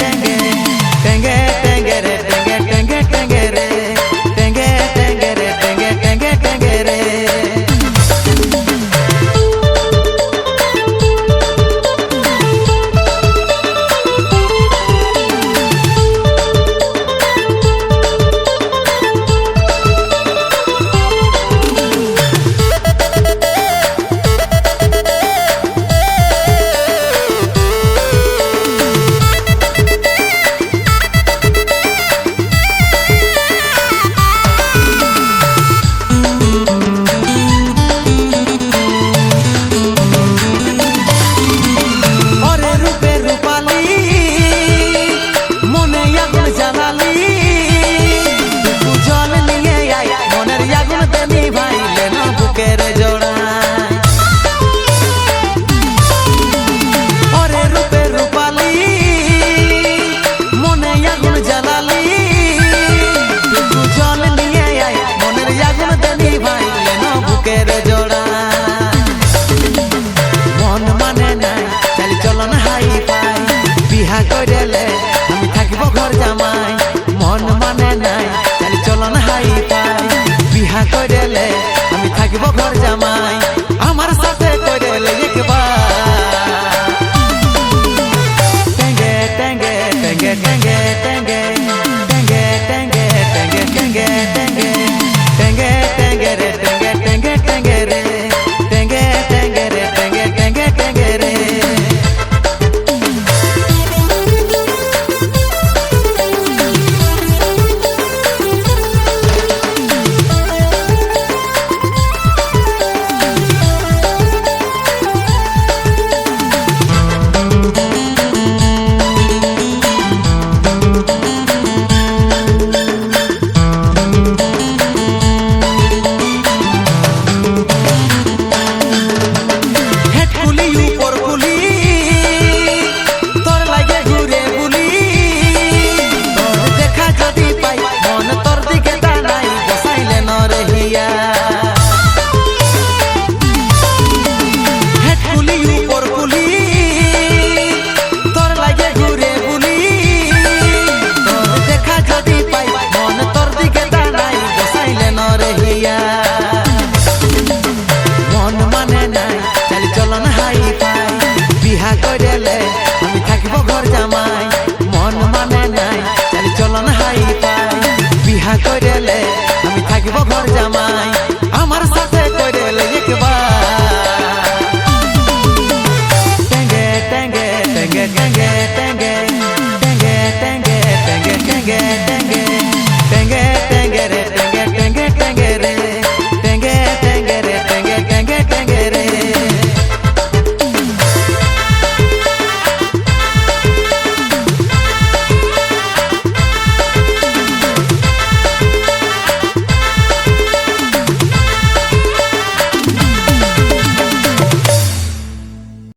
တန်ကဲတန်ကဲ গেলে আমি থাকিব ঘর জামাই মন মানে নাই চলো না হাই পাই বিহা করে